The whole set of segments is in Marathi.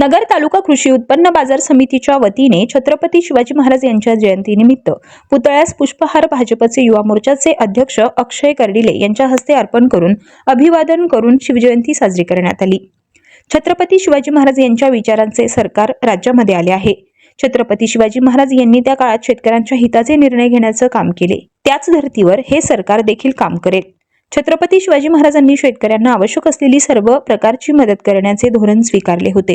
नगर तालुका कृषी उत्पन्न बाजार समितीच्या वतीने छत्रपती शिवाजी महाराज यांच्या जयंतीनिमित्त पुतळ्यास पुष्पहार भाजपचे युवा मोर्चाचे अध्यक्ष अक्षय कर्डिले यांच्या हस्ते अर्पण करून अभिवादन करून शिवजयंती साजरी करण्यात आली. छत्रपती शिवाजी महाराज यांच्या विचारांचे सरकार राज्यामध्ये आले आहे. छत्रपती शिवाजी महाराज यांनी त्या काळात शेतकऱ्यांच्या हिताचे निर्णय घेण्याचं काम केले. त्याच धर्तीवर हे सरकार देखील काम करेल. छत्रपती शिवाजी महाराजांनी शेतकऱ्यांना आवश्यक असलेली सर्व प्रकारची मदत करण्याचे धोरण स्वीकारले होते.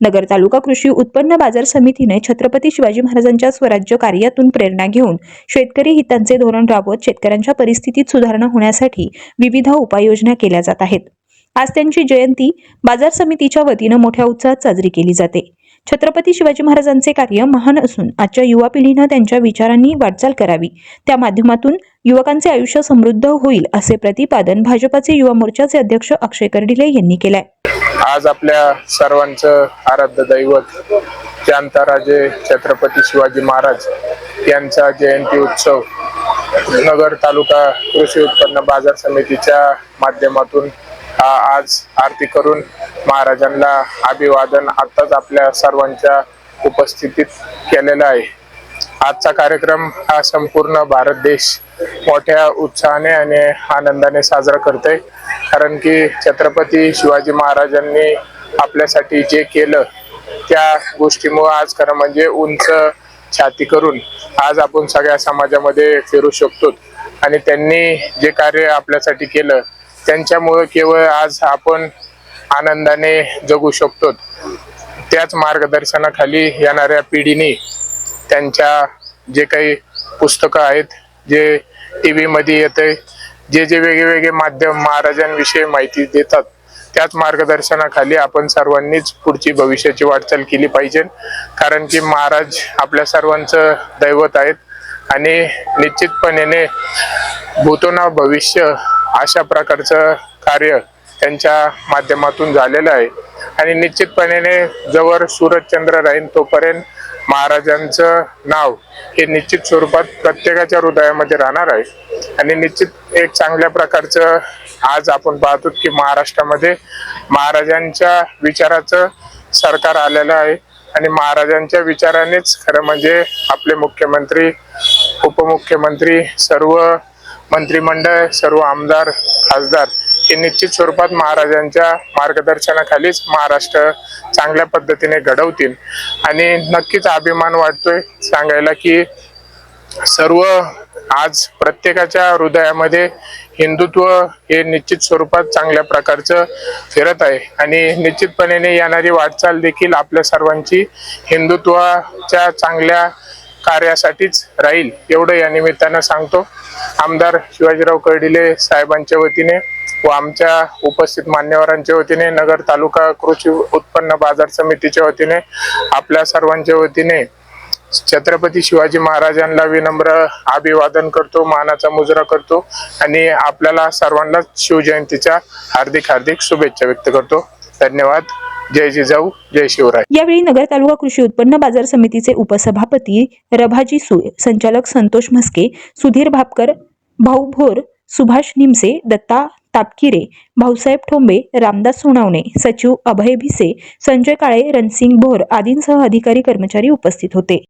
नगर तालुका कृषी उत्पन्न बाजार समितीने छत्रपती शिवाजी महाराजांच्या स्वराज्य कार्यातून प्रेरणा घेऊन शेतकरी हितांचे धोरण राबवत शेतकऱ्यांच्या परिस्थितीत सुधारणा होण्यासाठी विविध उपाययोजना केल्या जात आहेत. आज त्यांची जयंती बाजार समितीच्या वतीनं मोठ्या उत्साहात साजरी केली जाते. छत्रपती शिवाजी महाराजांचे कार्य महान असून आजच्या युवा पिढीनं त्यांच्या विचारांनी वाटचाल करावी. त्या माध्यमातून युवकांचे आयुष्य समृद्ध होईल असे प्रतिपादन भाजपाचे युवा मोर्चाचे अध्यक्ष अक्षय कर्डिले यांनी केलंय. आज आपल्या सर्वांचं आराध्य दैवत शांताराजे छत्रपती शिवाजी महाराज यांचा जयंती उत्सव नगर तालुका कृषी उत्पन्न बाजार समितीच्या माध्यमातून आज आरती करून महाराजांना अभिवादन आताच आपल्या सर्वांच्या उपस्थितीत केलेला आहे. आजचा कार्यक्रम हा संपूर्ण भारत देश मोठ्या उत्साहाने आणि आनंदाने साजरा करतोय. कारण की छत्रपती शिवाजी महाराजांनी आपल्यासाठी जे केलं त्या गोष्टीमुळे आज खरं म्हणजे उंच छाती करून आज आपण सगळ्या समाजामध्ये फिरू शकतो आणि त्यांनी जे कार्य आपल्यासाठी केलं त्यांच्यामुळे केवळ आज आपण आनंदाने जगू शकतो. त्याच मार्गदर्शनाखाली येणाऱ्या पिढीने त्यांच्या जे काही पुस्तकं आहेत जे टी व्हीमध्ये येते जे जे वेगवेगळे माध्यम महाराजांविषयी माहिती देतात त्याच मार्गदर्शनाखाली आपण सर्वांनीच पुढची भविष्याची वाटचाल केली पाहिजे. कारण की महाराज आपल्या सर्वांचं दैवत आहेत आणि निश्चितपणेने भूतोना भविष्य अशा प्रकारचं कार्य त्यांच्या माध्यमातून झालेलं आहे. आणि निश्चितपणे जवळ सूरजचंद्र राहीन तोपर्यंत महाराजांचं नाव हे निश्चित स्वरूपात प्रत्येकाच्या हृदयामध्ये राहणार आहे. आणि निश्चित एक चांगल्या प्रकारचं आज आपण पाहतो की महाराष्ट्रामध्ये महाराजांच्या विचाराचं सरकार आलेलं आहे. आणि महाराजांच्या विचारानेच खरं म्हणजे आपले मुख्यमंत्री उपमुख्यमंत्री सर्व मंत्रिमंडळ सर्व आमदार खासदार हे निश्चित स्वरूपात महाराजांच्या मार्गदर्शनाखालीच महाराष्ट्र चांगल्या पद्धतीने घडवतील. आणि नक्कीच अभिमान वाटतोय सांगायला की सर्व आज प्रत्येकाच्या हृदयामध्ये हिंदुत्व हे निश्चित स्वरूपात चांगल्या प्रकारचं फिरत आहे. आणि निश्चितपणे येणारी वाटचाल देखील आपल्या सर्वांची हिंदुत्वाच्या चांगल्या कार्यासाठीच राहील एवढं या निमित्तानं सांगतो. आमदार शिवाजीराव कर्डिले साहेबांच्या वतीने व आमच्या उपस्थित मान्यवरांच्या वतीने नगर तालुका कृषी उत्पन्न बाजार समितीच्या वतीने आपल्या सर्वांच्या वतीने छत्रपती शिवाजी महाराजांना विनम्र अभिवादन करतो मानाचा मुजरा करतो आणि आपल्याला सर्वांना शिवजयंतीच्या हार्दिक हार्दिक शुभेच्छा व्यक्त करतो. धन्यवाद. जय जिजाऊ जय शिवराय. यावेळी नगर तालुका कृषी उत्पन्न बाजार समितीचे उपसभापती रभाजी सुळे संचालक संतोष म्हस्के सुधीर भापकर भाऊ भोर सुभाष निमसे दत्ता तापकिरे भाऊसाहेब ठोंबे रामदास सोनावणे सचिव अभय भिसे संजय काळे रणसिंग भोर आदींसह अधिकारी कर्मचारी उपस्थित होते.